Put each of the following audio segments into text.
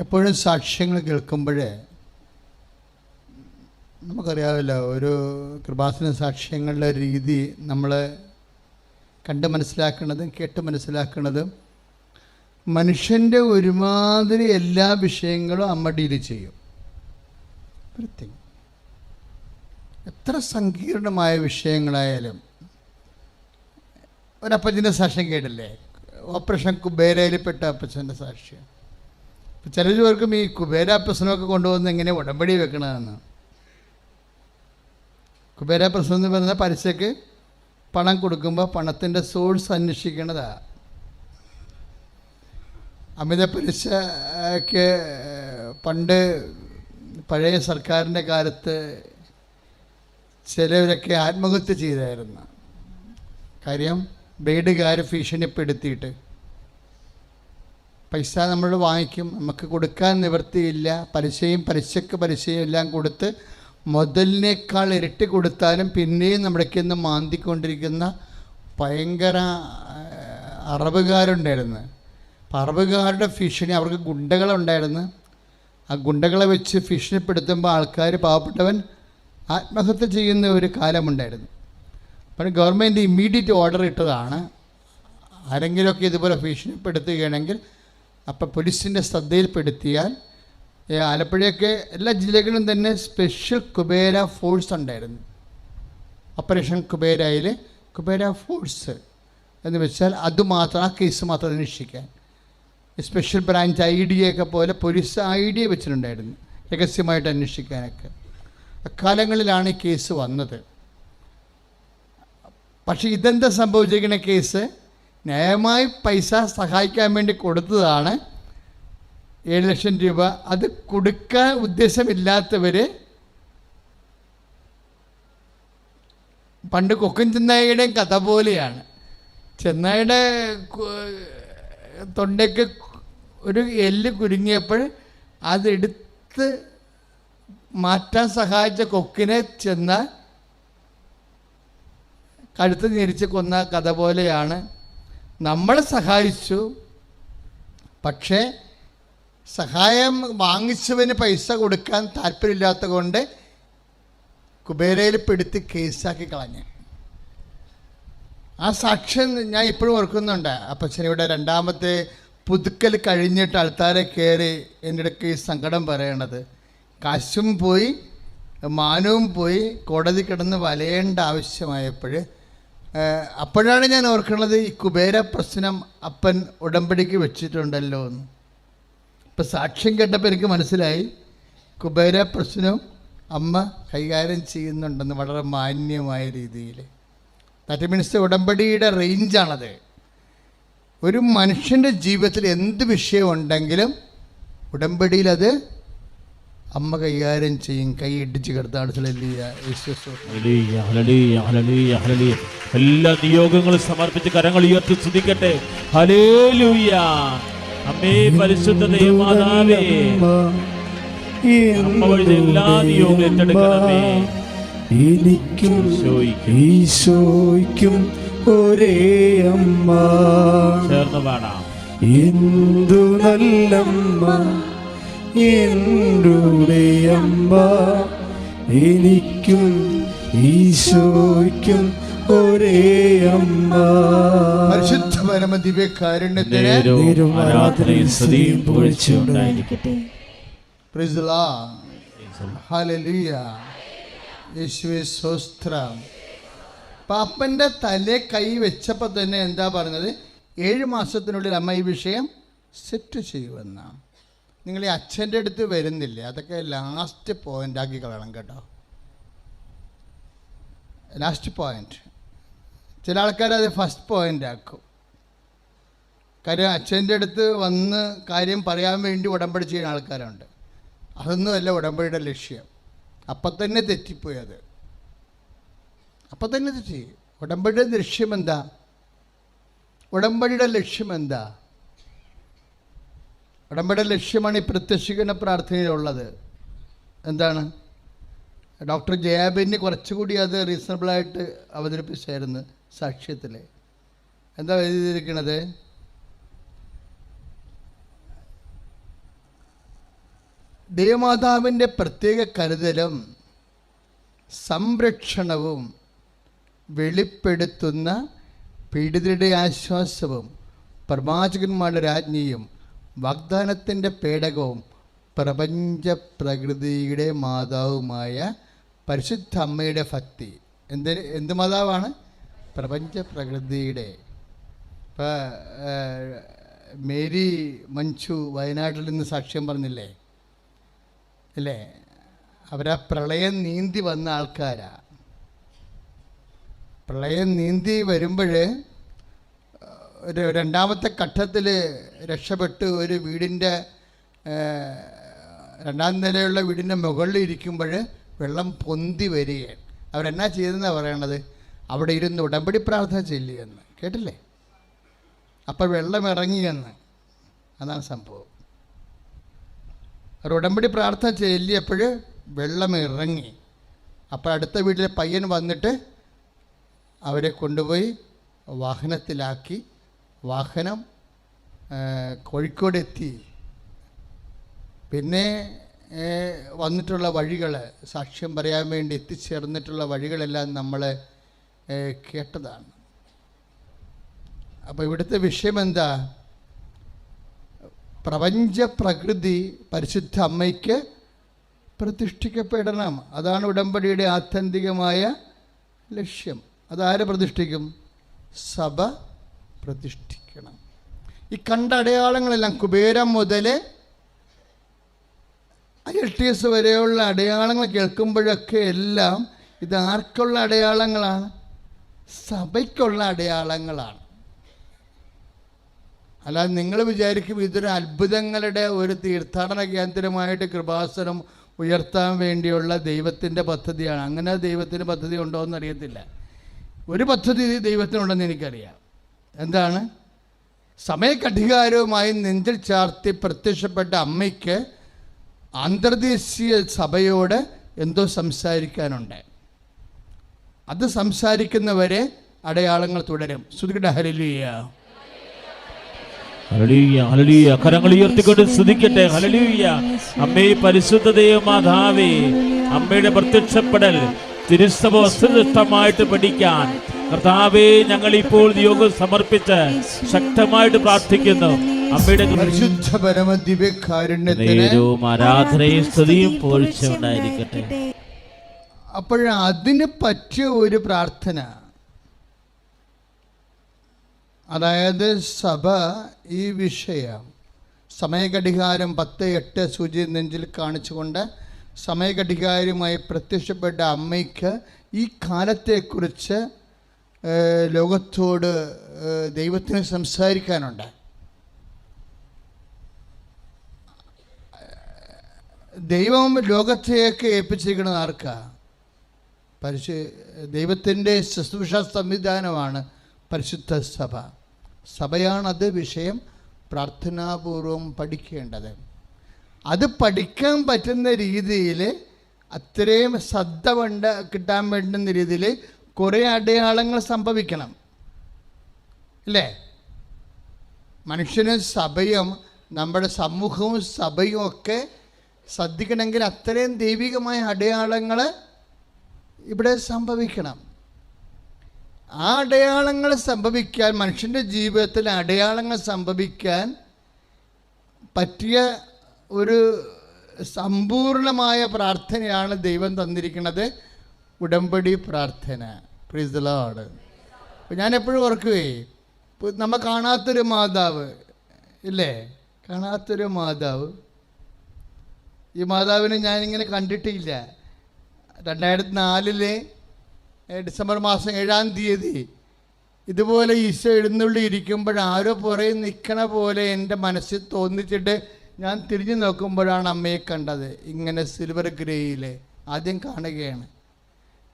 എപ്പോഴും സാക്ഷ്യങ്ങൾ കേൾക്കുമ്പോഴേ നമുക്കറിയാമല്ലോ ഒരു കൃപാസന സാക്ഷ്യങ്ങളുടെ രീതി നമ്മൾ കണ്ട് മനസ്സിലാക്കുന്നതും കേട്ട് മനസ്സിലാക്കുന്നതും മനുഷ്യന്റെ ഒരുമാതിരി എല്ലാ വിഷയങ്ങളും അമ്മ ഡീൽ ചെയ്യും. എത്ര സങ്കീർണമായ വിഷയങ്ങളായാലും ഒരപ്പച്ചന്റെ സാക്ഷ്യം കേട്ടില്ലേ? ഓപ്പറേഷൻ കുബേരയിൽപ്പെട്ട അപ്പച്ചന്റെ സാക്ഷ്യം. ചില പേർക്കും ഈ കുബേര പ്രശ്നമൊക്കെ കൊണ്ടുവന്ന് എങ്ങനെ ഉടമ്പടി വെക്കണമെന്ന് കുബേര പ്രശ്നം എന്ന് പറഞ്ഞാൽ പലിശയ്ക്ക് പണം കൊടുക്കുമ്പോൾ പണത്തിന്റെ സോഴ്സ് അന്വേഷിക്കണതാ. അമിത പലിശക്ക് പണ്ട് പഴയ സർക്കാരിന്റെ കാലത്ത് ചിലവരൊക്കെ ആത്മഹത്യ ചെയ്തായിരുന്നു. കാര്യം വീടുകാർ ഭീഷണിപ്പെടുത്തിയിട്ട് പൈസ നമ്മൾ വാങ്ങിക്കും. നമുക്ക് കൊടുക്കാൻ നിവൃത്തിയില്ല. പലിശയും പലിശക്ക് പലിശയും എല്ലാം കൊടുത്ത് മുതലിനേക്കാൾ ഇരട്ടി കൊടുത്താലും പിന്നെയും നമ്മുടേക്ക് നിന്ന് മാന്തിക്കൊണ്ടിരിക്കുന്ന ഭയങ്കര അറബുകാരുണ്ടായിരുന്നു അപ്പം അറബുകാരുടെ ഭീഷണി അവർക്ക് ഗുണ്ടകളുണ്ടായിരുന്നു. ആ ഗുണ്ടകളെ വെച്ച് ഭീഷണിപ്പെടുത്തുമ്പോൾ ആൾക്കാർ പാവപ്പെട്ടവൻ ആത്മഹത്യ ചെയ്യുന്ന ഒരു കാലമുണ്ടായിരുന്നു. അപ്പോൾ ഗവൺമെന്റ് ഇമ്മീഡിയറ്റ് ഓർഡർ ഇട്ടതാണ്. ആരെങ്കിലുമൊക്കെ ഇതുപോലെ ഭീഷണിപ്പെടുത്തുകയാണെങ്കിൽ അപ്പോൾ പോലീസിന്റെ ശ്രദ്ധയിൽപ്പെടുത്തിയാൽ ആലപ്പുഴയൊക്കെ എല്ലാ ജില്ലകളിലും തന്നെ സ്പെഷ്യൽ കുബേര ഫോഴ്സ് ഉണ്ടായിരുന്നു. ഓപ്പറേഷൻ കുബേരയിൽ കുബേര ഫോഴ്സ് എന്ന് വെച്ചാൽ അതുമാത്രം ആ കേസ് മാത്രം അന്വേഷിക്കാൻ. സ്പെഷ്യൽ ബ്രാഞ്ച് ഐ ഡി ഒക്കെ പോലെ പോലീസ് ഐ ഡി വെച്ചിട്ടുണ്ടായിരുന്നു രഹസ്യമായിട്ട് അന്വേഷിക്കാനൊക്കെ. അക്കാലങ്ങളിലാണ് ഈ കേസ് വന്നത്. പക്ഷേ ഇതെന്താ സംഭവിച്ചിരിക്കുന്ന കേസ് ന്യായമായി പൈസ സഹായിക്കാൻ വേണ്ടി കൊടുത്തതാണ്. ഏഴ് ലക്ഷം രൂപ. അത് കൊടുക്കാൻ ഉദ്ദേശമില്ലാത്തവർ പണ്ട് കൊക്കൻ ചെന്നായിയുടെയും കഥ പോലെയാണ്. ചെന്നായിയുടെ തൊണ്ടയ്ക്ക് ഒരു എല്ല് കുരുങ്ങിയപ്പോൾ അതെടുത്ത് മാറ്റാൻ സഹായിച്ച കൊക്കിനെ ചെന്ന കഴുത്ത് ഞെരിച്ച് കൊന്ന കഥ പോലെയാണ്. നമ്മളെ സഹായിച്ചു. പക്ഷേ സഹായം വാങ്ങിച്ചവന് പൈസ കൊടുക്കാൻ താല്പര്യമില്ലാത്ത കൊണ്ട് കുബേരയിൽ പെടുത്തി കേസാക്കി കളഞ്ഞു. ആ സാക്ഷ്യം ഞാൻ ഇപ്പോഴും ഓർക്കുന്നുണ്ട്. അപ്പച്ചനിവിടെ രണ്ടാമത്തെ പുതുക്കൽ കഴിഞ്ഞിട്ട് ആൾക്കാരെ കയറി എന്റെ അടുക്ക് ഈ സങ്കടം പറയണത്. കാശും പോയി മാനവും പോയി കോടതി കിടന്ന് വലയേണ്ട ആവശ്യമായപ്പോൾ അപ്പോഴാണ് ഞാൻ ഓർക്കുന്നത് ഈ കുബേര പ്രശ്നം അപ്പൻ ഉടമ്പടിക്ക് വെച്ചിട്ടുണ്ടല്ലോ എന്ന്. ഇപ്പം സാക്ഷ്യം കേട്ടപ്പോൾ എനിക്ക് മനസ്സിലായി കുബേര പ്രശ്നം അമ്മ കൈകാര്യം ചെയ്യുന്നുണ്ടെന്ന് വളരെ മാന്യമായ രീതിയിൽ. ദാറ്റ് മീൻസ് ഉടമ്പടിയുടെ റേഞ്ചാണത് ഒരു മനുഷ്യന്റെ ജീവിതത്തിൽ എന്ത് വിഷയമുണ്ടെങ്കിലും ഉടമ്പടിയിൽ അത് അമ്മ കൈകാര്യം ചെയ്യും. കൈ ഇടിച്ച് കിടത്താണ് വിശ്വസം ഹല്ലേലൂയ, ഹല്ലേലൂയ, ഹല്ലേലൂയ, ഹല്ലേലൂയ. എല്ലാ നിയോഗങ്ങളും സമർപ്പിച്ച് കരങ്ങൾ ഉയർത്തി സ്തുതിക്കട്ടെ. അമ്മേ പരിശുദ്ധ ദൈവമാതാവേ. എല്ലാ നിയോഗങ്ങളും ഏറ്റെടുക്കണമേ. എനിക്കും ഈശോയ്ക്കും. ഈശോയ്ക്കും ഒരേ അമ്മ. ചേർന്ന് പാടാം. എന്തു നല്ലമ്മ. എന്റെ അമ്മ? എനിക്കും ഈശോയ്ക്കും ഒരേ അമ്മ. പരിശുദ്ധ പരമ ദിവ്യകാരുണ്യത്തിന് ആരാധനയും സ്തുതിയും പാപ്പന്റെ തലേ കൈ വെച്ചപ്പോൾ തന്നെ എന്താ പറഞ്ഞത്? ഏഴ് മാസത്തിനുള്ളിൽ അമ്മ ഈ വിഷയം സെറ്റ് ചെയ്യുമെന്ന നിങ്ങൾ ഈ അച്ഛന്റെ അടുത്ത് വരുന്നില്ലേ? അതൊക്കെ ലാസ്റ്റ് പോയിന്റ് ആക്കി കളയണം കേട്ടോ. ലാസ്റ്റ് പോയിന്റ് ചില ആൾക്കാർ അത് ഫസ്റ്റ് പോയിന്റ് ആക്കും. കാര്യം അച്ഛന്റെ അടുത്ത് വന്ന് കാര്യം പറയാൻ വേണ്ടി ഉടമ്പടി ചെയ്യുന്ന ആൾക്കാരുണ്ട്. അതൊന്നുമല്ല ഉടമ്പടിയുടെ ലക്ഷ്യം. അപ്പം തന്നെ തെറ്റിപ്പോയത് അപ്പം തന്നെ തെറ്റി. ഉടമ്പടിയുടെ ലക്ഷ്യം എന്താ? ഉടമ്പടിയുടെ ലക്ഷ്യം എന്താ? ഉടമ്പടിയുടെ ലക്ഷ്യമാണ് ഈ പ്രത്യക്ഷീകരണ പ്രാർത്ഥനയിലുള്ളത്. എന്താണ്? ഡോക്ടർ ജയാബിന് കുറച്ചുകൂടി അത് റീസണബിളായിട്ട് അവതരിപ്പിച്ചായിരുന്നു സാക്ഷ്യത്തിൽ എന്താ എഴുതിയിരിക്കണത്? ദേവമാതാവിന്റെ പ്രത്യേക കരുതലും സംരക്ഷണവും വെളിപ്പെടുത്തുന്ന പീഡിതരുടെ ആശ്വാസവും പ്രവാചകന്മാരുടെ രാജ്ഞിയും വാഗ്ദാനത്തിന്റെ പേടകവും പ്രപഞ്ച പ്രകൃതിയുടെ മാതാവുമായ പരിശുദ്ധ അമ്മയുടെ ഭക്തി. എന്ത് എന്ത് മാതാവാണ്? പ്രപഞ്ച പ്രകൃതിയുടെ മേരി മഞ്ചു വയനാട്ടിൽ നിന്ന് സാക്ഷ്യം പറഞ്ഞില്ലേ? അല്ലേ? അവരാ പ്രളയം നീന്തി വന്ന ആൾക്കാരാ. പ്രളയം നീന്തി വരുമ്പോൾ ഒരു രണ്ടാമത്തെ ഘട്ടത്തിൽ രക്ഷപ്പെട്ട് ഒരു വീടിന്റെ രണ്ടാം നിലയുള്ള വീടിന്റെ മുകളിൽ ഇരിക്കുമ്പോൾ വെള്ളം പൊന്തി വരികയാണ്. അവരെന്നാ ചെയ്തെന്നാണ് പറയണത്? അവിടെ ഇരുന്ന് ഉടമ്പടി പ്രാർത്ഥന ചെല്ലിയെന്ന് കേട്ടില്ലേ? അപ്പോൾ വെള്ളം ഇറങ്ങിയെന്ന് അതാണ് സംഭവം. അവർ ഉടമ്പടി പ്രാർത്ഥന ചെല്ലിയപ്പോൾ വെള്ളം ഇറങ്ങി. അപ്പോൾ അടുത്ത വീട്ടിലെ പയ്യൻ വന്നിട്ട് അവരെ കൊണ്ടുപോയി വാഹനത്തിലാക്കി വാഹനം കോഴിക്കോടെത്തി. പിന്നെ വന്നിട്ടുള്ള വഴികൾ സാക്ഷ്യം പറയാൻ വേണ്ടി എത്തിച്ചേർന്നിട്ടുള്ള വഴികളെല്ലാം നമ്മൾ കേട്ടതാണ്. അപ്പോൾ ഇവിടുത്തെ വിഷയം എന്താ പ്രപഞ്ച പ്രകൃതി പരിശുദ്ധ അമ്മയ്ക്ക് പ്രതിഷ്ഠിക്കപ്പെടണം. അതാണ് ഉടമ്പടിയുടെ ആത്യന്തികമായ ലക്ഷ്യം. അതാര് പ്രതിഷ്ഠിക്കും? സഭ പ്രതിഷ്ഠിക്കണം. ഈ കണ്ട അടയാളങ്ങളെല്ലാം കുബേരം മുതൽ എൽ ടി എസ് വരെയുള്ള അടയാളങ്ങൾ കേൾക്കുമ്പോഴൊക്കെ എല്ലാം ഇത് ആർക്കുള്ള അടയാളങ്ങളാണ്? സഭയ്ക്കുള്ള അടയാളങ്ങളാണ്. അല്ലാതെ നിങ്ങൾ വിചാരിക്കും ഇതൊരു അത്ഭുതങ്ങളുടെ ഒരു തീർത്ഥാടന കേന്ദ്രമായിട്ട് കൃപാസനം ഉയർത്താൻ വേണ്ടിയുള്ള ദൈവത്തിന്റെ പദ്ധതിയാണ്. അങ്ങനെ ദൈവത്തിന്റെ പദ്ധതി ഉണ്ടോ എന്നറിയത്തില്ല. ഒരു പദ്ധതി ദൈവത്തിനുണ്ടെന്ന് എനിക്കറിയാം. എന്താണ്? സമയക്കധികാരവുമായി നെഞ്ചിൽ ചാർത്തി പ്രത്യക്ഷപ്പെട്ട അമ്മയ്ക്ക് അന്തർദേശീയ സഭയോട് എന്തോ സംസാരിക്കാനുണ്ട്. അത് സംസാരിക്കുന്നവരെ അടയാളങ്ങൾ തുടരും. ശ്രുതികട ഹരലിയ കരങ്ങൾ ഉയർത്തിക്കൊണ്ട് സ്തുതിക്കട്ടെ. ഹല്ലേലൂയ. അമ്മേ അമ്മയുടെ പ്രത്യക്ഷപ്പെടൽ തിരുസഭ വസ്തുനിഷ്ഠമായിട്ട് പഠിക്കാൻ കർത്താവേ ഞങ്ങൾ ഇപ്പോൾ യോഗം സമർപ്പിച്ച് ശക്തമായിട്ട് പ്രാർത്ഥിക്കുന്നു. അമ്മയുടെ പരിശുദ്ധ പരമ ദിവ്യകാരുണ്യത്തിന് നേരവും ആരാധനയും സ്തുതിയും പോഴ്ച ഉണ്ടായിരിക്കട്ടെ അപ്പോൾ അതിന് പറ്റിയ ഒരു പ്രാർത്ഥന. അതായത് സഭ ഈ വിഷയം സമയഘടികാരം പത്ത് എട്ട് സൂചി നെഞ്ചിൽ കാണിച്ചുകൊണ്ട് സമയഘടികാരമായി പ്രത്യക്ഷപ്പെട്ട അമ്മയ്ക്ക് ഈ കാലത്തെക്കുറിച്ച് ലോകത്തോട് ദൈവത്തിന് സംസാരിക്കാനുണ്ട്. ദൈവം ലോകത്തേക്ക് ഏൽപ്പിച്ചിരിക്കുന്നത് ആർക്കാ? പരിശു ദൈവത്തിന്റെ ശുശ്രൂഷ സംവിധാനമാണ് പരിശുദ്ധ സഭ. സഭയാണത് വിഷയം പ്രാർത്ഥനാപൂർവം പഠിക്കേണ്ടത്. അത് പഠിക്കാൻ പറ്റുന്ന രീതിയിൽ അത്രയും ശ്രദ്ധ വേണ്ട കിട്ടാൻ വേണ്ടുന്ന രീതിയിൽ കുറേ അടയാളങ്ങൾ സംഭവിക്കണം. അല്ലേ? മനുഷ്യനും സഭയും നമ്മുടെ സമൂഹവും സഭയും ഒക്കെ ശ്രദ്ധിക്കണമെങ്കിൽ അത്രയും ദൈവികമായ അടയാളങ്ങൾ ഇവിടെ സംഭവിക്കണം. ആ അടയാളങ്ങൾ സംഭവിക്കാൻ മനുഷ്യന്റെ ജീവിതത്തിൽ അടയാളങ്ങൾ സംഭവിക്കാൻ പറ്റിയ ഒരു സമ്പൂർണമായ പ്രാർത്ഥനയാണ് ദൈവം തന്നിരിക്കുന്നത്. ഉടമ്പടി പ്രാർത്ഥന. പ്രീസലോട് ഞാൻ എപ്പോഴും ഓർക്കുവേ നമ്മ കാണാത്തൊരു മാതാവ് ഇല്ലേ? കാണാത്തൊരു മാതാവ്. ഈ മാതാവിനെ ഞാനിങ്ങനെ കണ്ടിട്ടില്ല. രണ്ടായിരത്തി നാലിലെ ഡിസംബർ മാസം ഏഴാം തീയതി ഇതുപോലെ ഈശോ എഴുന്നള്ളി ഇരിക്കുമ്പോൾ ആരോ പുറകെ നിൽക്കണ പോലെ എന്റെ മനസ്സിൽ തോന്നിച്ചിട്ട് ഞാൻ തിരിഞ്ഞു നോക്കുമ്പോഴാണ് അമ്മയെ കണ്ടത്. ഇങ്ങനെ സിൽവർ ഗ്രേയിൽ ആദ്യം കാണുകയാണ്.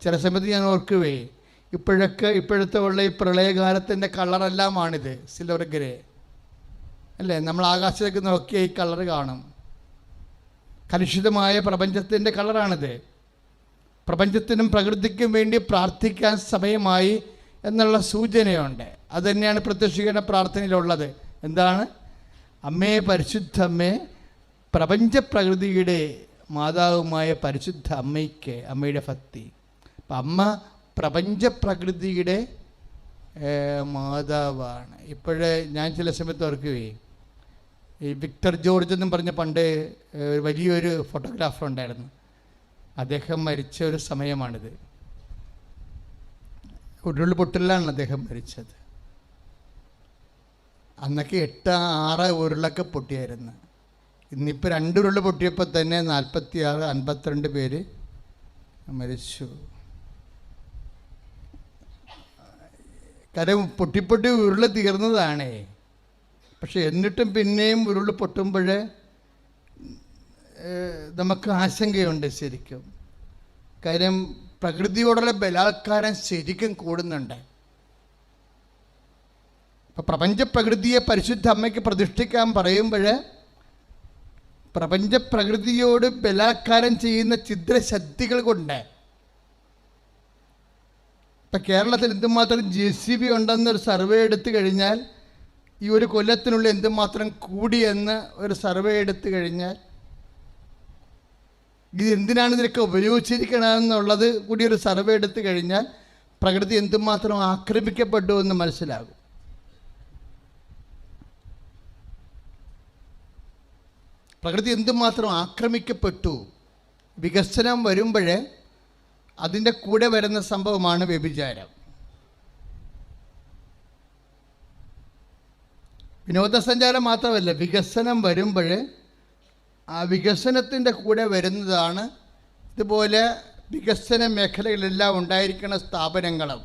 ചില സമയത്ത് ഞാൻ ഓർക്കുവേ ഇപ്പോഴൊക്കെ ഇപ്പോഴത്തെ ഉള്ള ഈ പ്രളയകാലത്തിന്റെ കളറെല്ലാമാണിത് സിൽവർ ഗ്രേ. അല്ലേ? നമ്മൾ ആകാശത്തേക്ക് നോക്കിയാൽ ഈ കളർ കാണും. കലുഷിതമായ പ്രപഞ്ചത്തിന്റെ കളറാണിത്. പ്രപഞ്ചത്തിനും പ്രകൃതിക്കും വേണ്ടി പ്രാർത്ഥിക്കാൻ സമയമായി എന്നുള്ള സൂചനയുണ്ട്. അതുതന്നെയാണ് പ്രത്യക്ഷീകരണ പ്രാർത്ഥനയിലുള്ളത്. എന്താണ്? അമ്മേ പരിശുദ്ധമ്മേ പ്രപഞ്ച പ്രകൃതിയുടെ മാതാവുമായ പരിശുദ്ധ അമ്മയ്ക്ക് അമ്മയുടെ ഭക്തി. അമ്മ പ്രപഞ്ചപ്രകൃതിയുടെ മാതാവാണ്. ഇപ്പോഴേ ഞാൻ ചില സമയത്ത് ഓർക്കുകയെ ഈ വിക്ടർ ജോർജ് എന്നും പറഞ്ഞ പണ്ട് വലിയൊരു ഫോട്ടോഗ്രാഫർ ഉണ്ടായിരുന്നു. അദ്ദേഹം മരിച്ച ഒരു സമയമാണിത്. ഉരുൾപൊട്ടലിലാണ് അദ്ദേഹം മരിച്ചത്. അന്നൊക്കെ എട്ട് ആറ് ഉരുളൊക്കെ പൊട്ടിയായിരുന്നു. ഇന്നിപ്പോൾ രണ്ട് ഉരുൾ പൊട്ടിയപ്പോൾ തന്നെ നാൽപ്പത്തി ആറ് അൻപത്തിരണ്ട് പേര് മരിച്ചു. കാര്യം പൊട്ടിപ്പൊട്ടി ഉരുൾ തീർന്നതാണേ. പക്ഷെ എന്നിട്ടും പിന്നെയും ഉരുൾ പൊട്ടുമ്പോൾ നമുക്ക് ആശങ്കയുണ്ട് ശരിക്കും. കാര്യം പ്രകൃതിയോടുള്ള ബലാത്കാരം ശരിക്കും കൂടുന്നുണ്ട്. ഇപ്പം പ്രപഞ്ചപ്രകൃതിയെ പരിശുദ്ധ അമ്മയ്ക്ക് പ്രതിഷ്ഠിക്കാൻ പറയുമ്പോൾ പ്രപഞ്ചപ്രകൃതിയോട് ബലാത്കാരം ചെയ്യുന്ന ചിദ്രശക്തികൾ കൊണ്ട് ഇപ്പം കേരളത്തിൽ എന്തുമാത്രം ജെ സി ബി ഉണ്ടെന്നൊരു സർവേ എടുത്തു കഴിഞ്ഞാൽ ഈ ഒരു കൊല്ലത്തിനുള്ളിൽ എന്തുമാത്രം കൂടിയെന്ന് ഒരു സർവേ എടുത്തു കഴിഞ്ഞാൽ ഇത് എന്തിനാണ് ഇതിനൊക്കെ ഉപയോഗിച്ചിരിക്കണമെന്നുള്ളത് കൂടി ഒരു സർവേ എടുത്തു കഴിഞ്ഞാൽ പ്രകൃതി എന്തുമാത്രം ആക്രമിക്കപ്പെട്ടു എന്ന് മനസ്സിലാകും. പ്രകൃതി എന്തുമാത്രം ആക്രമിക്കപ്പെട്ടു? വികസനം വരുമ്പോൾ അതിന്റെ കൂടെ വരുന്ന സംഭവമാണ് വ്യഭിചാരം. വിനോദസഞ്ചാരം മാത്രമല്ല വികസനം വരുമ്പോൾ ആ വികസനത്തിന്റെ കൂടെ വരുന്നതാണ് ഇതുപോലെ വികസന മേഖലകളിലെല്ലാം ഉണ്ടായിരിക്കുന്ന സ്ഥാപനങ്ങളും.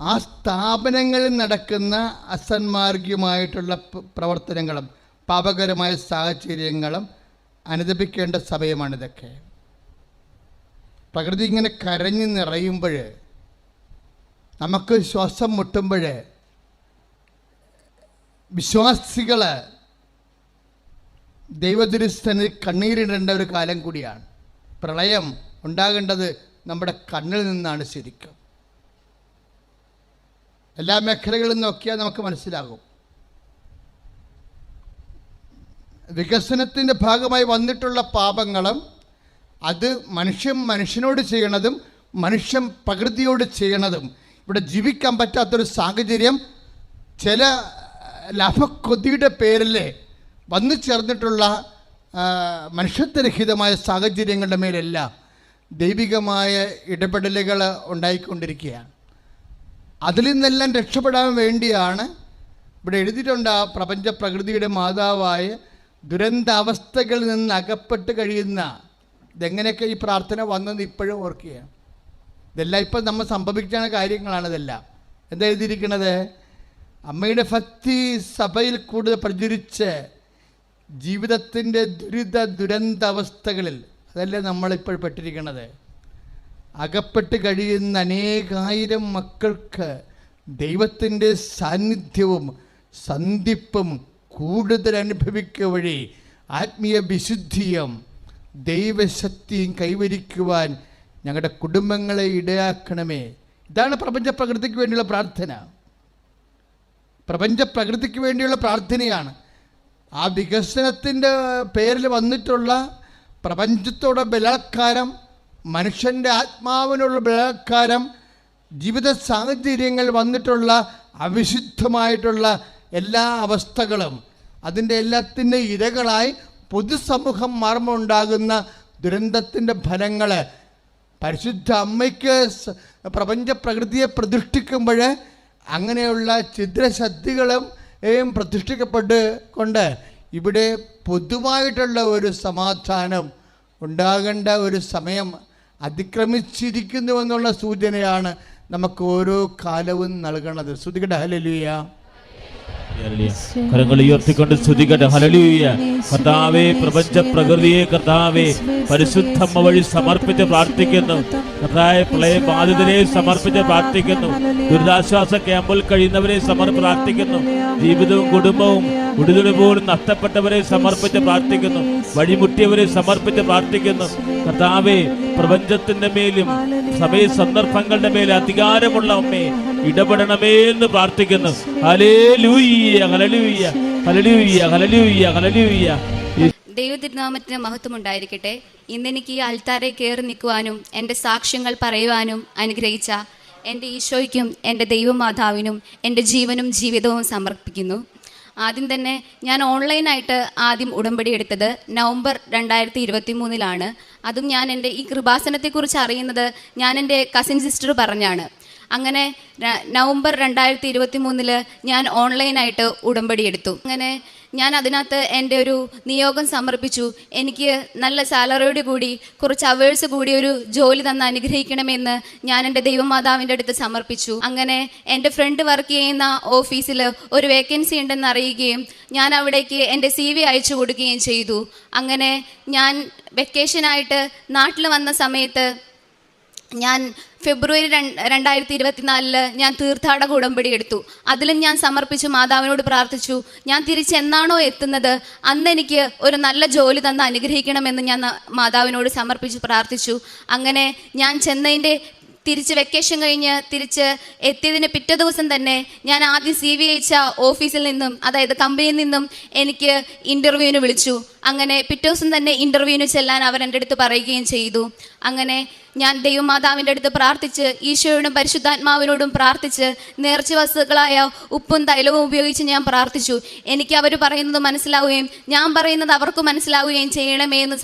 ആ സ്ഥാപനങ്ങളിൽ നടക്കുന്ന അസന്മാർഗീയമായിട്ടുള്ള പ്രവർത്തനങ്ങളും പാപകരമായ സാഹചര്യങ്ങളും അനുദപിക്കേണ്ട സമയമാണിതൊക്കെ. പ്രകൃതി ഇങ്ങനെ കരഞ്ഞു നിറയുമ്പോൾ നമുക്ക് ശ്വാസം മുട്ടുമ്പോൾ വിശ്വാസികൾ ദൈവദുരുസ്ഥന് കണ്ണീരിടേണ്ട ഒരു കാലം കൂടിയാണ്. പ്രളയം ഉണ്ടാകേണ്ടത് നമ്മുടെ കണ്ണിൽ നിന്നാണ് ശരിക്കും. എല്ലാ മേഖലകളിൽ നോക്കിയാൽ നമുക്ക് മനസ്സിലാകും. വികസനത്തിന്റെ ഭാഗമായി വന്നിട്ടുള്ള പാപങ്ങളും അത് മനുഷ്യൻ മനുഷ്യനോട് ചെയ്യണതും മനുഷ്യൻ പ്രകൃതിയോട് ചെയ്യണതും. ഇവിടെ ജീവിക്കാൻ പറ്റാത്തൊരു സാഹചര്യം ചില ലാഭക്കൊതിയുടെ പേരിൽ വന്നു ചേർന്നിട്ടുള്ള മനുഷ്യത്വരഹിതമായ സാഹചര്യങ്ങളുടെ മേലല്ല ദൈവികമായ ഇടപെടലുകൾ ഉണ്ടായിക്കൊണ്ടിരിക്കുകയാണ്. അതിൽ നിന്നെല്ലാം രക്ഷപ്പെടാൻ വേണ്ടിയാണ് ഇവിടെ എഴുതിയിട്ടുണ്ട് ആ പ്രപഞ്ച പ്രകൃതിയുടെ മാതാവായ ദുരന്താവസ്ഥകളിൽ നിന്ന് അകപ്പെട്ട് കഴിയുന്ന ഇതെങ്ങനെയൊക്കെ ഈ പ്രാർത്ഥന വന്നെന്ന് ഇപ്പോഴും ഓർക്കുകയാണ്. ഇതെല്ലാം ഇപ്പം നമ്മൾ സംഭവിക്കുന്ന കാര്യങ്ങളാണ് ഇതെല്ലാം. എന്താ എഴുതിയിരിക്കുന്നത്? അമ്മയുടെ ഭക്തി സഭയിൽ കൂടുതൽ പ്രചരിച്ച് ജീവിതത്തിന്റെ ദുരിത ദുരന്താവസ്ഥകളിൽ അതല്ലേ നമ്മളിപ്പോൾ പെട്ടിരിക്കുന്നത്? അകപ്പെട്ട് കഴിയുന്ന അനേകായിരം മക്കൾക്ക് ദൈവത്തിന്റെ സാന്നിധ്യവും സന്ധിപ്പും കൂടുതൽ അനുഭവിക്കുക വഴി ആത്മീയ വിശുദ്ധിയും ദൈവശക്തിയും കൈവരിക്കുവാൻ ഞങ്ങളുടെ കുടുംബങ്ങളെ ഇടയാക്കണമേ. ഇതാണ് പ്രപഞ്ച പ്രകൃതിക്ക് വേണ്ടിയുള്ള പ്രാർത്ഥന. പ്രപഞ്ച പ്രകൃതിക്ക് വേണ്ടിയുള്ള പ്രാർത്ഥനയാണ്. ആ വികസനത്തിന്റെ പേരിൽ വന്നിട്ടുള്ള പ്രപഞ്ചത്തോടെ ബലാത്കാരം മനുഷ്യന്റെ ആത്മാവിനുള്ള ബലാത്കാരം ജീവിത സാഹചര്യങ്ങൾ വന്നിട്ടുള്ള അവിശുദ്ധമായിട്ടുള്ള എല്ലാ അവസ്ഥകളും അതിന്റെ എല്ലാത്തിന്റെ ഇരകളായി പൊതുസമൂഹം മാർമുണ്ടാകുന്ന ദുരന്തത്തിന്റെ ഫലങ്ങൾ പരിശുദ്ധ അമ്മയ്ക്ക് പ്രപഞ്ച പ്രകൃതിയെ പ്രതിഷ്ഠിക്കുമ്പോൾ അങ്ങനെയുള്ള ചിത്രശക്തികളും പ്രതിഷ്ഠിക്കപ്പെട്ട് കൊണ്ട് ഇവിടെ പൊതുവായിട്ടുള്ള ഒരു സമാധാനം ഉണ്ടാകേണ്ട ഒരു സമയം അതിക്രമിച്ചിരിക്കുന്നു എന്നുള്ള സൂചനയാണ് നമുക്ക് ഓരോ കാലവും നൽകണത്. ശ്രുതികട ഹലലുയ കരങ്ങൾ ഉയർത്തിക്കൊണ്ട് സ്തുതിക്കട്ടെ. ഹലലിയ കർത്താവേ പ്രപഞ്ച പ്രകൃതിയെ കർത്താവേ പരിശുദ്ധമ്മ വഴി സമർപ്പിച്ച് പ്രാർത്ഥിക്കുന്നു. കർത്താവെ പ്രളയ ബാധിതരെ സമർപ്പിച്ച് പ്രാർത്ഥിക്കുന്നു. ദുരിതാശ്വാസ ക്യാമ്പിൽ കഴിയുന്നവരെ സമർ പ്രാർത്ഥിക്കുന്നു. ജീവിതവും കുടുംബവും ഉടുതുടി പോലും നഷ്ടപ്പെട്ടവരെ സമർപ്പിച്ച് പ്രാർത്ഥിക്കുന്നു. വഴിമുട്ടിയവരെ സമർപ്പിച്ച് പ്രാർത്ഥിക്കുന്നു. കർത്താവെ പ്രപഞ്ചത്തിന്റെ മേലും സമയ സന്ദർഭങ്ങളുടെ മേലെ അധികാരമുള്ള അമ്മേ ഇടപെടണമേ എന്ന് പ്രാർത്ഥിക്കുന്നു. Hallelujah hallelujah hallelujah hallelujah hallelujah ദൈവതിരുനാമത്തിന് മഹത്വം ഉണ്ടായിരിക്കട്ടെ ഇന്നെനിക്ക് ഈ അൽത്താരെ കയറി നിൽക്കുവാനും എന്റെ സാക്ഷ്യങ്ങൾ പറയുവാനും അനുഗ്രഹിച്ച എന്റെ ഈശോയ്ക്കും എന്റെ ദൈവമാതാവിനും എന്റെ ജീവനും ജീവിതവും സമർപ്പിക്കുന്നു. ആദ്യം തന്നെ ഞാൻ ഓൺലൈനായിട്ട് ആദ്യം ഉടമ്പടി എടുത്തത് നവംബർ രണ്ടായിരത്തി ഇരുപത്തി മൂന്നിലാണ് അതും ഞാൻ എന്റെ ഈ കൃപാസനത്തെക്കുറിച്ച് അറിയുന്നത് ഞാൻ എന്റെ കസിൻ സിസ്റ്റർ പറഞ്ഞാണ്. അങ്ങനെ നവംബർ രണ്ടായിരത്തി ഇരുപത്തി മൂന്നിൽ ഞാൻ ഓൺലൈനായിട്ട് ഉടമ്പടി എടുത്തു. അങ്ങനെ ഞാൻ അതിനകത്ത് എന്റെ ഒരു നിയോഗം സമർപ്പിച്ചു. എനിക്ക് നല്ല സാലറിയോട് കൂടി കുറച്ച് അവേഴ്സ് കൂടി ഒരു ജോലി തന്ന് അനുഗ്രഹിക്കണമെന്ന് ഞാൻ എന്റെ ദൈവമാതാവിന്റെ അടുത്ത് സമർപ്പിച്ചു. അങ്ങനെ എന്റെ ഫ്രണ്ട് വർക്ക് ചെയ്യുന്ന ഓഫീസിൽ ഒരു വേക്കൻസി ഉണ്ടെന്ന് അറിയുകയും ഞാൻ അവിടേക്ക് എന്റെ സി വി അയച്ചു കൊടുക്കുകയും ചെയ്തു. അങ്ങനെ ഞാൻ വെക്കേഷനായിട്ട് നാട്ടിൽ വന്ന സമയത്ത് ഞാൻ ഫെബ്രുവരി രണ്ട് രണ്ടായിരത്തി ഇരുപത്തിനാലിൽ ഞാൻ തീർത്ഥാടക ഉടമ്പടി എടുത്തു. അതിലും ഞാൻ സമർപ്പിച്ചു മാതാവിനോട് പ്രാർത്ഥിച്ചു. ഞാൻ തിരിച്ചെന്നാണോ എത്തുന്നത്? അന്ന് എനിക്ക് ഒരു നല്ല ജോലി തന്ന് അനുഗ്രഹിക്കണമെന്ന് ഞാൻ മാതാവിനോട് സമർപ്പിച്ച് പ്രാർത്ഥിച്ചു. അങ്ങനെ ഞാൻ ചെന്നൈന്റെ തിരിച്ച് വെക്കേഷൻ കഴിഞ്ഞ് തിരിച്ച് എത്തിയതിന് പിറ്റേ ദിവസം തന്നെ ഞാൻ ആദ്യം സി വി അയച്ച ഓഫീസിൽ നിന്നും അതായത് കമ്പനിയിൽ നിന്നും എനിക്ക് ഇന്റർവ്യൂവിന് വിളിച്ചു. അങ്ങനെ പിറ്റേ ദിവസം തന്നെ ഇന്റർവ്യൂവിന് ചെല്ലാൻ അവർ എന്റെ അടുത്ത് പറയുകയും ചെയ്തു. അങ്ങനെ ഞാൻ ദൈവമാതാവിന്റെ അടുത്ത് പ്രാർത്ഥിച്ച് ഈശോയോടും പരിശുദ്ധാത്മാവിനോടും പ്രാർത്ഥിച്ച് നേർച്ച വസ്തുക്കളായ ഉപ്പും തൈലവും ഉപയോഗിച്ച് ഞാൻ പ്രാർത്ഥിച്ചു. എനിക്ക് അവർ പറയുന്നത് മനസ്സിലാവുകയും ഞാൻ പറയുന്നത് അവർക്ക് മനസ്സിലാവുകയും ചെയ്യണമേ എന്ന്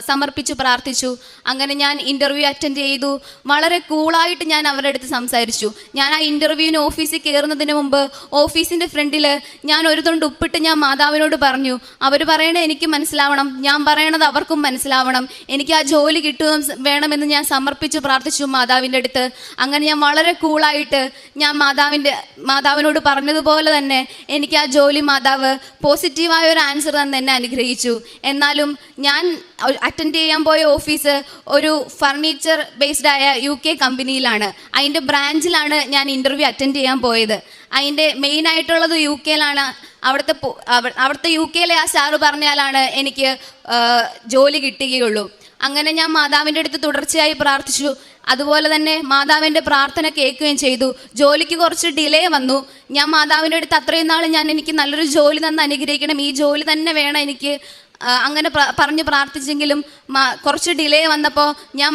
സമർപ്പിച്ചു പ്രാർത്ഥിച്ചു. അങ്ങനെ ഞാൻ ഇന്റർവ്യൂ അറ്റൻഡ് ചെയ്തു. വളരെ കൂളായിട്ട് ഞാൻ അവരുടെ അടുത്ത് സംസാരിച്ചു. ഞാൻ ആ ഇന്റർവ്യൂവിന് ഓഫീസിൽ കയറുന്നതിന് മുമ്പ് ഓഫീസിന്റെ ഫ്രണ്ടിൽ ഞാൻ ഒരു തൊണ്ട് ഉപ്പിട്ട് ഞാൻ മാതാവിനോട് പറഞ്ഞു അവർ പറയണത് എനിക്ക് മനസ്സിലാവണം. ഞാൻ പറയണത് അവർക്കും മനസ്സിലാവണം. എനിക്ക് ആ ജോലി കിട്ടുകയും വേണമെന്ന് ഞാൻ സമർപ്പിച്ച് പ്രാർത്ഥിച്ചു മാതാവിന്റെ അടുത്ത്. അങ്ങനെ ഞാൻ വളരെ കൂളായിട്ട് ഞാൻ മാതാവിന്റെ മാതാവിനോട് പറഞ്ഞതുപോലെ തന്നെ എനിക്ക് ആ ജോലി മാതാവ് പോസിറ്റീവായ ഒരു ആൻസർ തന്നെ എന്നെ അനുഗ്രഹിച്ചു. എന്നാലും ഞാൻ അറ്റൻഡ് ചെയ്യാൻ പോയ ഓഫീസ് ഒരു ഫർണിച്ചർ ബേസ്ഡ് ആയ യു കെ കമ്പനിയിലാണ്. അതിന്റെ ബ്രാഞ്ചിലാണ് ഞാൻ ഇന്റർവ്യൂ അറ്റൻഡ് ചെയ്യാൻ പോയത്. അതിന്റെ മെയിൻ ആയിട്ടുള്ളത് യു കെയിലാണ് അവിടുത്തെ അവിടുത്തെ യു കെയിലെ ആ സാറ് പറഞ്ഞാലാണ് എനിക്ക് ജോലി കിട്ടുകയുള്ളൂ. അങ്ങനെ ഞാൻ മാതാവിന്റെ അടുത്ത് തുടർച്ചയായി പ്രാർത്ഥിച്ചു. അതുപോലെ തന്നെ മാതാവിന്റെ പ്രാർത്ഥന കേൾക്കുകയും ചെയ്തു. ജോലിക്ക് കുറച്ച് ഡിലേ വന്നു. ഞാൻ മാതാവിന്റെ അടുത്ത് അത്രയും നാൾ ഞാൻ എനിക്ക് നല്ലൊരു ജോലി തന്നെ അനുഗ്രഹിക്കണം. ഈ ജോലി തന്നെ വേണം എനിക്ക്. അങ്ങനെ പറഞ്ഞ് പ്രാർത്ഥിച്ചെങ്കിലും കുറച്ച് ഡിലേ വന്നപ്പോൾ ഞാൻ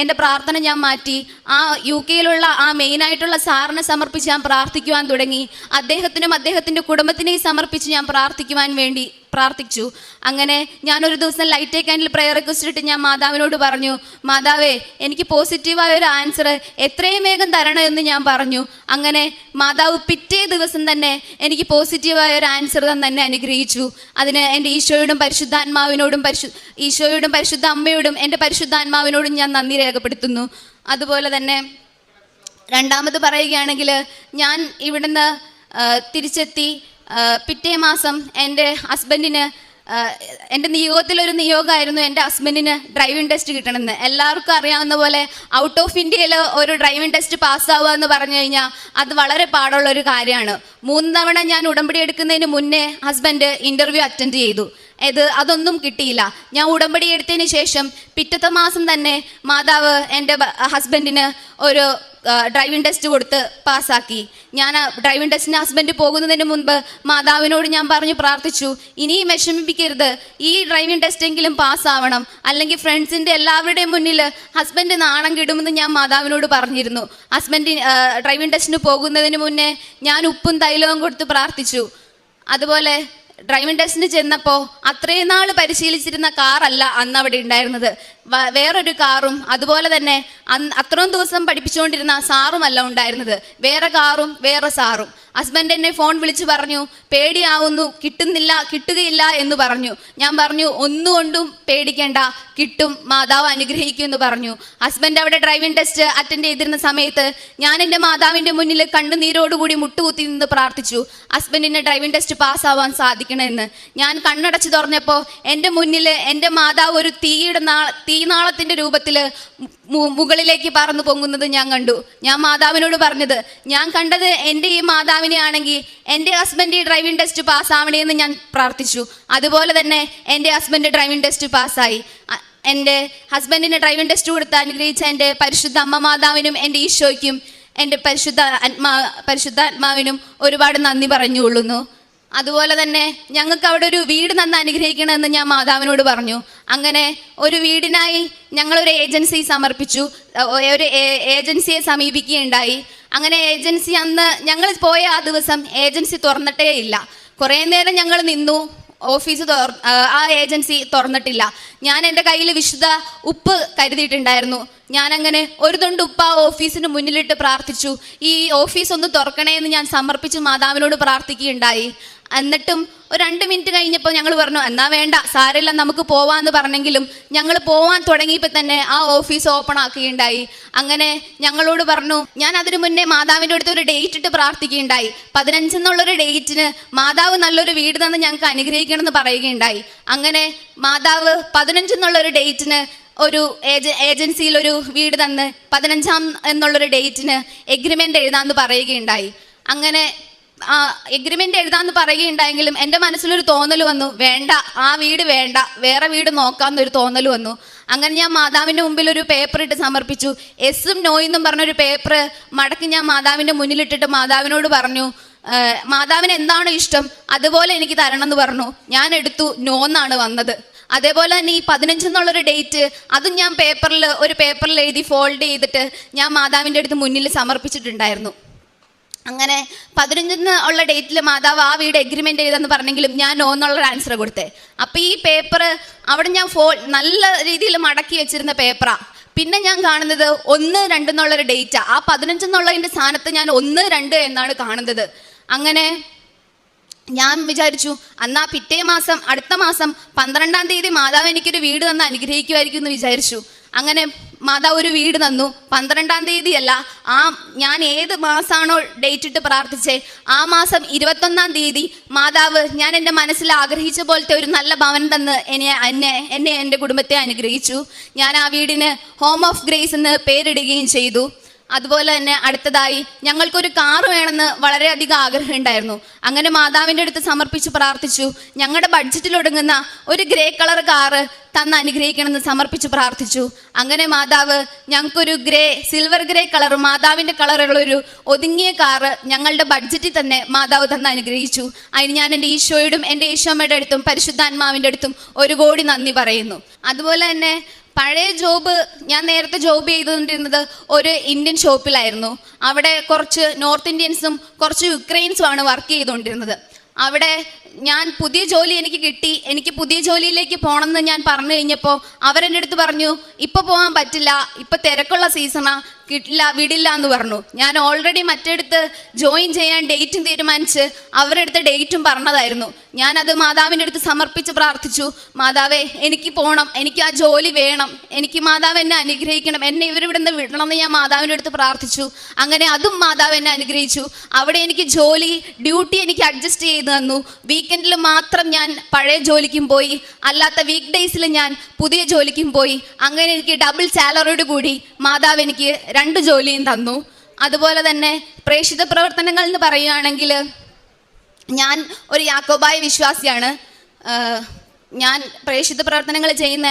എന്റെ പ്രാർത്ഥന ഞാൻ മാറ്റി. ആ യു കെയിലുള്ള ആ മെയിനായിട്ടുള്ള സാറിനെ സമർപ്പിച്ച് ഞാൻ പ്രാർത്ഥിക്കുവാൻ തുടങ്ങി. അദ്ദേഹത്തിനും അദ്ദേഹത്തിന്റെ കുടുംബത്തിനെയും സമർപ്പിച്ച് ഞാൻ പ്രാർത്ഥിക്കുവാൻ വേണ്ടി പ്രാർത്ഥിച്ചു. അങ്ങനെ ഞാനൊരു ദിവസം ലൈറ്റ് ക്യാൻഡിൽ പ്രയർ റിക്വസ്റ്റ് ഇട്ട് ഞാൻ മാതാവിനോട് പറഞ്ഞു മാതാവേ എനിക്ക് പോസിറ്റീവായ ഒരു ആൻസർ എത്രയും വേഗം തരണം എന്ന് ഞാൻ പറഞ്ഞു. അങ്ങനെ മാതാവ് പിറ്റേ ദിവസം തന്നെ എനിക്ക് പോസിറ്റീവായ ഒരു ആൻസർ തന്നെ അനുഗ്രഹിച്ചു. അതിന് എന്റെ ഈശോയോടും പരിശുദ്ധാത്മാവിനോടും പരിശു ഈശോയോടും പരിശുദ്ധ അമ്മയോടും എന്റെ പരിശുദ്ധാത്മാവിനോടും ഞാൻ നന്ദി രേഖപ്പെടുത്തുന്നു. അതുപോലെ തന്നെ രണ്ടാമത് പറയുകയാണെങ്കിൽ ഞാൻ ഇവിടുന്ന് തിരിച്ചെത്തി. പിറ്റേ മാസം എന്റെ ഹസ്ബൻഡിന് എന്റെ നിയോഗത്തിലൊരു നിയോഗമായിരുന്നു എന്റെ ഹസ്ബൻഡിന് ഡ്രൈവിംഗ് ടെസ്റ്റ് കിട്ടണമെന്ന്. എല്ലാവർക്കും അറിയാവുന്ന പോലെ ഔട്ട് ഓഫ് ഇന്ത്യയിൽ ഒരു ഡ്രൈവിംഗ് ടെസ്റ്റ് പാസ്സാവുക എന്ന് പറഞ്ഞു കഴിഞ്ഞാൽ അത് വളരെ പാടുള്ള ഒരു കാര്യമാണ്. മൂന്ന് തവണ ഞാൻ ഉടമ്പടി എടുക്കുന്നതിന് മുന്നേ ഹസ്ബൻഡ് ഇന്റർവ്യൂ അറ്റൻഡ് ചെയ്തു. ഇത് അതൊന്നും കിട്ടിയില്ല. ഞാൻ ഉടമ്പടി എടുത്തതിന് ശേഷം പിറ്റത്തെ മാസം തന്നെ മാതാവ് എന്റെ ഹസ്ബൻഡിന് ഒരു ഡ്രൈവിംഗ് ടെസ്റ്റ് കൊടുത്ത് പാസ്സാക്കി. ഞാൻ ഡ്രൈവിംഗ് ടെസ്റ്റിന് ഹസ്ബൻഡ് പോകുന്നതിന് മുൻപ് മാതാവിനോട് ഞാൻ പറഞ്ഞു പ്രാർത്ഥിച്ചു ഇനിയും വിഷമിപ്പിക്കരുത്. ഈ ഡ്രൈവിംഗ് ടെസ്റ്റെങ്കിലും പാസ്സാവണം. അല്ലെങ്കിൽ ഫ്രണ്ട്സിന്റെ എല്ലാവരുടെയും മുന്നിൽ ഹസ്ബൻഡ് നാണം കിടുമെന്ന് ഞാൻ മാതാവിനോട് പറഞ്ഞിരുന്നു. ഹസ്ബൻഡ് ഡ്രൈവിംഗ് ടെസ്റ്റിന് പോകുന്നതിന് മുന്നേ ഞാൻ ഉപ്പും തൈലവും കൊടുത്ത് പ്രാർത്ഥിച്ചു. അതുപോലെ ഡ്രൈവിംഗ് ടെസ്റ്റിന് ചെന്നപ്പോൾ അത്രയും നാൾ പരിശീലിച്ചിരുന്ന കാറല്ല അന്ന് അവിടെ ഉണ്ടായിരുന്നത്. വേറൊരു കാറും അതുപോലെ തന്നെ അത്രയും ദിവസം പഠിപ്പിച്ചുകൊണ്ടിരുന്ന സാറുമല്ല ഉണ്ടായിരുന്നത്. വേറെ കാറും വേറെ സാറും ഹസ്ബൻഡ് എന്നെ ഫോൺ വിളിച്ച് പറഞ്ഞു പേടിയാവുന്നു കിട്ടുന്നില്ല കിട്ടുകയില്ല എന്ന് പറഞ്ഞു. ഞാൻ പറഞ്ഞു ഒന്നുകൊണ്ടും പേടിക്കേണ്ട കിട്ടും മാതാവ് അനുഗ്രഹിക്കും എന്ന് പറഞ്ഞു. ഹസ്ബൻഡ് അവിടെ ഡ്രൈവിംഗ് ടെസ്റ്റ് അറ്റൻഡ് ചെയ്തിരുന്ന സമയത്ത് ഞാൻ എന്റെ മാതാവിന്റെ മുന്നിൽ കണ്ണുനീരോടുകൂടി മുട്ടുകുത്തി നിന്ന് പ്രാർത്ഥിച്ചു. ഹസ്ബൻഡിന് ഡ്രൈവിംഗ് ടെസ്റ്റ് പാസ്സാവാൻ സാധിക്കണമെന്ന്. ഞാൻ കണ്ണടച്ച് തുറന്നപ്പോൾ എന്റെ മുന്നിൽ എന്റെ മാതാവ് ഒരു തീയുടെ നാ തീനാളത്തിന്റെ രൂപത്തിൽ മുകളിലേക്ക് പറന്നു പൊങ്ങുന്നത് ഞാൻ കണ്ടു. ഞാൻ മാതാവിനോട് പറഞ്ഞത് ഞാൻ കണ്ടത് എന്റെ ഈ മാതാവിനെ ആണെങ്കിൽ എന്റെ ഹസ്ബൻഡ് ഈ ഡ്രൈവിംഗ് ടെസ്റ്റ് പാസ്സാവണേ എന്ന് ഞാൻ പ്രാർത്ഥിച്ചു. അതുപോലെ തന്നെ എന്റെ ഹസ്ബൻഡ് ഡ്രൈവിംഗ് ടെസ്റ്റ് പാസ്സായി എന്റെ ഹസ്ബൻഡിന് ഡ്രൈവിംഗ് ടെസ്റ്റ് കൊടുത്ത് അനുഗ്രഹിച്ച എന്റെ പരിശുദ്ധ അമ്മ മാതാവിനും എന്റെ ഈശോയ്ക്കും എന്റെ പരിശുദ്ധ ആത്മാ പരിശുദ്ധാത്മാവിനും ഒരുപാട് നന്ദി പറഞ്ഞുകൊള്ളുന്നു. അതുപോലെ തന്നെ ഞങ്ങൾക്ക് അവിടെ ഒരു വീട് നന്ന് അനുഗ്രഹിക്കണമെന്ന് ഞാൻ മാതാവിനോട് പറഞ്ഞു. അങ്ങനെ ഒരു വീടിനായി ഞങ്ങളൊരു ഏജൻസി സമർപ്പിച്ചു. ഒരു ഏജൻസിയെ സമീപിക്കുകയുണ്ടായി. അങ്ങനെ ഏജൻസി അന്ന് ഞങ്ങൾ പോയ ആ ദിവസം ഏജൻസി തുറന്നിട്ടേ ഇല്ല. കുറേ നേരം ഞങ്ങൾ നിന്നു. ഓഫീസ് ആ ഏജൻസി തുറന്നിട്ടില്ല. ഞാൻ എന്റെ കയ്യിൽ വിശുദ്ധ ഉപ്പ് കരുതിയിട്ടുണ്ടായിരുന്നു. ഞാൻ അങ്ങനെ ഒരു തൊണ്ട് ഉപ്പ് ആ ഓഫീസിന് മുന്നിലിട്ട് പ്രാർത്ഥിച്ചു. ഈ ഓഫീസ് ഒന്ന് തുറക്കണേ എന്ന് ഞാൻ സമർപ്പിച്ച് മാതാവിനോട് പ്രാർത്ഥിക്കുകയുണ്ടായി. എന്നിട്ടും ഒരു രണ്ട് മിനിറ്റ് കഴിഞ്ഞപ്പോൾ ഞങ്ങൾ പറഞ്ഞു എന്നാ വേണ്ട സാരമില്ല നമുക്ക് പോവാന്ന് പറഞ്ഞെങ്കിലും ഞങ്ങൾ പോവാൻ തുടങ്ങിയപ്പോൾ തന്നെ ആ ഓഫീസ് ഓപ്പൺ ആക്കുകയുണ്ടായി. അങ്ങനെ ഞങ്ങളോട് പറഞ്ഞു ഞാൻ അതിനു മുന്നേ മാതാവിന്റെ അടുത്ത് ഒരു ഡേറ്റ് ഇട്ട് പ്രാർത്ഥിക്കുകയുണ്ടായി. പതിനഞ്ചെന്നുള്ളൊരു ഡേറ്റിന് മാതാവ് നല്ലൊരു വീട് തന്നെ ഞങ്ങൾക്ക് അനുഗ്രഹിക്കണമെന്ന് പറയുകയുണ്ടായി. അങ്ങനെ മാതാവ് പതിനഞ്ചെന്നുള്ളൊരു ഡേറ്റിന് ഒരു ഏജ ഏജൻസിയിൽ ഒരു വീട് തന്ന് പതിനഞ്ചാം എന്നുള്ളൊരു ഡേറ്റിന് എഗ്രിമെന്റ് എഴുതാമെന്ന് പറയുകയുണ്ടായി. അങ്ങനെ ആ എഴുതാന്ന് പറയുകയുണ്ടായെങ്കിലും എന്റെ മനസ്സിലൊരു തോന്നൽ വന്നു. വേണ്ട ആ വീട് വേണ്ട. വേറെ വീട് നോക്കാമെന്നൊരു തോന്നൽ വന്നു. അങ്ങനെ ഞാൻ മാതാവിന്റെ മുമ്പിൽ ഒരു പേപ്പർ ഇട്ട് സമർപ്പിച്ചു. എസും നോയെന്നും പറഞ്ഞൊരു പേപ്പർ മടക്കി ഞാൻ മാതാവിന്റെ മുന്നിലിട്ടിട്ട് മാതാവിനോട് പറഞ്ഞു "ആ, മാതാവിന് എന്താണ് ഇഷ്ടം? അതുപോലെ എനിക്ക് തരണം എന്ന് പറഞ്ഞു. ഞാൻ എടുത്തു നോ എന്നാണ് വന്നത്. അതേപോലെ തന്നെ ഈ പതിനഞ്ച് എന്നുള്ളൊരു ഡേറ്റ് അതും ഞാൻ പേപ്പറിൽ ഒരു പേപ്പറിൽ എഴുതി ഫോൾഡ് ചെയ്തിട്ട് ഞാൻ മാതാവിന്റെ അടുത്ത് മുന്നിൽ സമർപ്പിച്ചിട്ടുണ്ടായിരുന്നു. അങ്ങനെ പതിനഞ്ചിന് ഉള്ള ഡേറ്റിൽ മാതാവ് ആ വീട് എഗ്രിമെന്റ് ചെയ്തെന്ന് പറഞ്ഞെങ്കിലും ഞാൻ നോ എന്നുള്ള ആൻസർ കൊടുത്തേ. അപ്പം ഈ പേപ്പർ അവിടെ ഞാൻ ഫോ നല്ല രീതിയിൽ മടക്കി വെച്ചിരുന്ന പേപ്പറാണ് പിന്നെ ഞാൻ കാണുന്നത് ഒന്ന് രണ്ട് എന്നുള്ളൊരു ഡേറ്റാ ആ. പതിനഞ്ച് എന്നുള്ളതിന്റെ സ്ഥാനത്ത് ഞാൻ ഒന്ന് രണ്ട് എന്നാണ് കാണുന്നത്. അങ്ങനെ ഞാൻ വിചാരിച്ചു അന്നാ പിറ്റേ മാസം അടുത്ത മാസം പന്ത്രണ്ടാം തീയതി മാതാവ് എനിക്കൊരു വീട് തന്ന് അനുഗ്രഹിക്കുമായിരിക്കും എന്ന് വിചാരിച്ചു. അങ്ങനെ മാതാവ് ഒരു വീട് തന്നു. പന്ത്രണ്ടാം തീയതി അല്ല ആ ഞാൻ ഏത് മാസമാണോ ഡേറ്റ് ഇട്ട് പ്രാർത്ഥിച്ചേ ആ മാസം ഇരുപത്തൊന്നാം തീയതി മാതാവ് ഞാൻ എന്റെ മനസ്സിൽ ആഗ്രഹിച്ച പോലത്തെ ഒരു നല്ല ഭവൻ തന്ന് എന്നെ എന്നെ എന്നെ എന്റെ കുടുംബത്തെ അനുഗ്രഹിച്ചു. ഞാൻ ആ വീടിന് ഹോം ഓഫ് ഗ്രേസ് എന്ന് പേരിടുകയും ചെയ്തു. അതുപോലെ തന്നെ അടുത്തതായി ഞങ്ങൾക്കൊരു കാർ വേണമെന്ന് വളരെയധികം ആഗ്രഹം ഉണ്ടായിരുന്നു. അങ്ങനെ മാതാവിന്റെ അടുത്ത് സമർപ്പിച്ച് പ്രാർത്ഥിച്ചു. ഞങ്ങളുടെ ബഡ്ജറ്റിൽ ഒടുങ്ങുന്ന ഒരു ഗ്രേ കളർ കാറ് തന്ന് അനുഗ്രഹിക്കണമെന്ന് സമർപ്പിച്ച് പ്രാർത്ഥിച്ചു. അങ്ങനെ മാതാവ് ഞങ്ങൾക്കൊരു ഗ്രേ സിൽവർ ഗ്രേ കളർ മാതാവിന്റെ കളറുള്ള ഒരു ഒതുങ്ങിയ കാറ് ഞങ്ങളുടെ ബഡ്ജറ്റിൽ തന്നെ മാതാവ് തന്ന് അനുഗ്രഹിച്ചു. അതിന് ഞാൻ എന്റെ ഈശോയോടും എന്റെ ഈശോമ്മയുടെ അടുത്തും പരിശുദ്ധാത്മാവിന്റെ അടുത്തും ഒരു കോടി നന്ദി പറയുന്നു. അതുപോലെ തന്നെ പഴയ ജോബ് ഞാൻ നേരത്തെ ജോബ് ചെയ്തുകൊണ്ടിരുന്നത് ഒരു ഇന്ത്യൻ ഷോപ്പിലായിരുന്നു അവിടെ കുറച്ച് നോർത്ത് ഇന്ത്യൻസും കുറച്ച് യുക്രൈൻസും ആണ് വർക്ക് ചെയ്തുകൊണ്ടിരുന്നത്. അവിടെ ഞാൻ പുതിയ ജോലി എനിക്ക് കിട്ടി. എനിക്ക് പുതിയ ജോലിയിലേക്ക് പോകണമെന്ന് ഞാൻ പറഞ്ഞു കഴിഞ്ഞപ്പോൾ അവരെന്റെ അടുത്ത് പറഞ്ഞു ഇപ്പോൾ പോകാൻ പറ്റില്ല. ഇപ്പം തിരക്കുള്ള സീസണാ കിട്ടില്ല വിടില്ല എന്ന് പറഞ്ഞു. ഞാൻ ഓൾറെഡി മറ്റടുത്ത് ജോയിൻ ചെയ്യാൻ ഡേറ്റും തീരുമാനിച്ച് അവരുടെ അടുത്ത് ഡേറ്റും പറഞ്ഞതായിരുന്നു. ഞാനത് മാതാവിന്റെ അടുത്ത് സമർപ്പിച്ച് പ്രാർത്ഥിച്ചു. മാതാവേ എനിക്ക് പോകണം എനിക്ക് ആ ജോലി വേണം. എനിക്ക് മാതാവ് എന്നെ അനുഗ്രഹിക്കണം. എന്നെ ഇവരിവിടെ നിന്ന് വിടണമെന്ന് ഞാൻ മാതാവിന്റെ അടുത്ത് പ്രാർത്ഥിച്ചു. അങ്ങനെ അതും മാതാവ് എന്നെ അനുഗ്രഹിച്ചു. അവിടെ എനിക്ക് ജോലി ഡ്യൂട്ടി എനിക്ക് അഡ്ജസ്റ്റ് ചെയ്ത് തന്നു. വീക്കെൻഡിൽ മാത്രം ഞാൻ പഴയ ജോലിക്കും പോയി. അല്ലാത്ത വീക്ക് ഡേയ്സിൽ ഞാൻ പുതിയ ജോലിക്കും പോയി. അങ്ങനെ എനിക്ക് ഡബിൾ സാലറിയോട് കൂടി മാതാവ് എനിക്ക് രണ്ട് ജോലിയും തന്നു. അതുപോലെ തന്നെ പ്രേക്ഷിത പ്രവർത്തനങ്ങൾ എന്ന് പറയുകയാണെങ്കിൽ ഞാൻ ഒരു യാക്കോബായ വിശ്വാസിയാണ്. ഞാൻ പ്രേക്ഷിത പ്രവർത്തനങ്ങൾ ചെയ്യുന്ന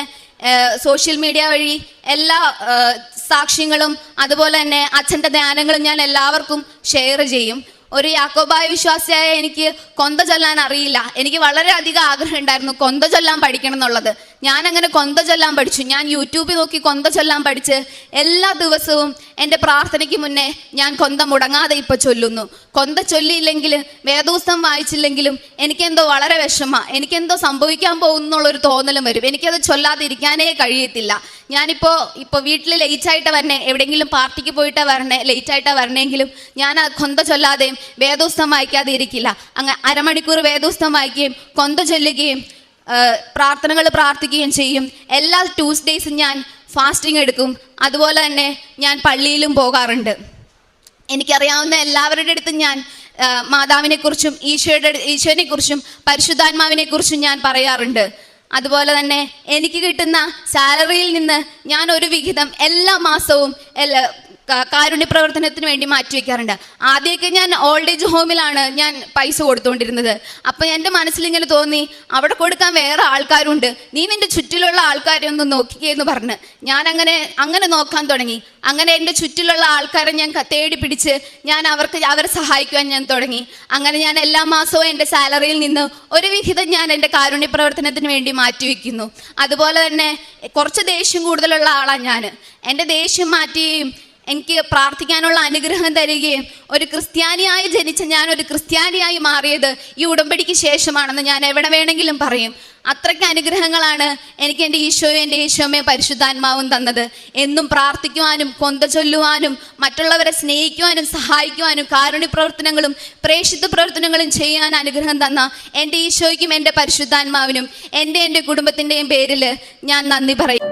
സോഷ്യൽ മീഡിയ വഴി എല്ലാ സാക്ഷ്യങ്ങളും അതുപോലെ തന്നെ അച്ഛന്റെ ധ്യാനങ്ങളും ഞാൻ എല്ലാവർക്കും ഷെയർ ചെയ്യും. ഒരു യാക്കോബായ വിശ്വാസിയായ എനിക്ക് കൊന്ത ചൊല്ലാൻ അറിയില്ല. എനിക്ക് വളരെയധികം ആഗ്രഹം ഉണ്ടായിരുന്നു കൊന്ത ചൊല്ലാൻ പഠിക്കണം എന്നുള്ളത്. ഞാൻ അങ്ങനെ കൊന്ത ചൊല്ലാൻ പഠിച്ചു. ഞാൻ യൂട്യൂബിൽ നോക്കി കൊന്ത ചൊല്ലാൻ പഠിച്ച് എല്ലാ ദിവസവും എന്റെ പ്രാർത്ഥനയ്ക്ക് മുന്നേ ഞാൻ കൊന്ത മുടങ്ങാതെ ഇപ്പം ചൊല്ലുന്നു. കൊന്ത ചൊല്ലിയില്ലെങ്കിൽ വേദോസ്തം വായിച്ചില്ലെങ്കിലും എനിക്കെന്തോ വളരെ വിഷമ. എനിക്കെന്തോ സംഭവിക്കാൻ പോകുന്നുള്ളൊരു തോന്നലും വരും. എനിക്കത് ചൊല്ലാതിരിക്കാനേ കഴിയത്തില്ല. ഞാനിപ്പോൾ ഇപ്പോൾ വീട്ടിൽ ലേറ്റ് ആയിട്ട് വരണേ. എവിടെയെങ്കിലും പാർട്ടിക്ക് പോയിട്ട് വരണേ. ലേറ്റ് ലേറ്റായിട്ടാ വരണമെങ്കിലും ഞാൻ ആ കൊന്ത ചൊല്ലാതെയും വേദോസ്തം വായിക്കാതെ ഇരിക്കില്ല. അങ്ങ് അരമണിക്കൂർ വേദോസ്തം വായിക്കുകയും കൊന്ത ചൊല്ലുകയും പ്രാർത്ഥനകൾ പ്രാർത്ഥിക്കുകയും ചെയ്യും. എല്ലാ ട്യൂസ്ഡേയ്സും ഞാൻ ഫാസ്റ്റിംഗ് എടുക്കും. അതുപോലെ തന്നെ ഞാൻ പള്ളിയിലും പോകാറുണ്ട്. എനിക്കറിയാവുന്ന എല്ലാവരുടെ അടുത്തും ഞാൻ മാതാവിനെക്കുറിച്ചും ഈശോയുടെ ഈശോനെക്കുറിച്ചും പരിശുദ്ധാത്മാവിനെക്കുറിച്ചും ഞാൻ പറയാറുണ്ട്. അതുപോലെ തന്നെ എനിക്ക് കിട്ടുന്ന സാലറിയിൽ നിന്ന് ഞാൻ ഒരു വിഹിതം എല്ലാ മാസവും കാരുണ്യ പ്രവർത്തനത്തിന് വേണ്ടി മാറ്റിവെക്കാറുണ്ട് ആദ്യമൊക്കെ ഞാൻ ഓൾഡ് ഏജ് ഹോമിലാണ് ഞാൻ പൈസ കൊടുത്തുകൊണ്ടിരുന്നത് അപ്പം എന്റെ മനസ്സിലിങ്ങനെ തോന്നി അവിടെ കൊടുക്കാൻ വേറെ ആൾക്കാരുണ്ട്. നീ നിന്റെ ചുറ്റിലുള്ള ആൾക്കാരെ ഒന്ന് നോക്കിക്കേ എന്ന് പറഞ്ഞ് ഞാൻ അങ്ങനെ അങ്ങനെ നോക്കാൻ തുടങ്ങി. അങ്ങനെ എന്റെ ചുറ്റിലുള്ള ആൾക്കാരെ ഞാൻ തേടി പിടിച്ച് ഞാൻ അവർക്ക് അവരെ സഹായിക്കുവാൻ ഞാൻ തുടങ്ങി. അങ്ങനെ ഞാൻ എല്ലാ മാസവും എന്റെ സാലറിയിൽ നിന്ന് ഒരു വിഹിതം ഞാൻ എന്റെ കാരുണ്യ പ്രവർത്തനത്തിന് വേണ്ടി മാറ്റിവെക്കുന്നു അതുപോലെ തന്നെ കുറച്ച് ദേഷ്യം കൂടുതലുള്ള ആളാണ് ഞാൻ എന്റെ ദേഷ്യം മാറ്റുകയും എനിക്ക് പ്രാർത്ഥിക്കാനുള്ള അനുഗ്രഹം തരികയും ഒരു ക്രിസ്ത്യാനിയായി ജനിച്ച ഞാൻ ഒരു ക്രിസ്ത്യാനിയായി മാറിയത് ഈ ഉടമ്പടിക്ക് ശേഷമാണെന്ന് ഞാൻ എവിടെ വേണമെങ്കിലും പറയും. അത്രയ്ക്ക് അനുഗ്രഹങ്ങളാണ് എനിക്ക് എന്റെ ഈശോയും എന്റെ ഈശോമേ പരിശുദ്ധാത്മാവും തന്നത്. എന്നും പ്രാർത്ഥിക്കുവാനും കൊന്ത ചൊല്ലുവാനും മറ്റുള്ളവരെ സ്നേഹിക്കുവാനും സഹായിക്കുവാനും കാരുണ്യ പ്രവർത്തനങ്ങളും പ്രേക്ഷിത പ്രവർത്തനങ്ങളും ചെയ്യാൻ അനുഗ്രഹം തന്ന എന്റെ ഈശോയ്ക്കും എന്റെ പരിശുദ്ധാത്മാവിനും എന്റെ എന്റെ കുടുംബത്തിന്റെയും പേരിൽ ഞാൻ നന്ദി പറയും.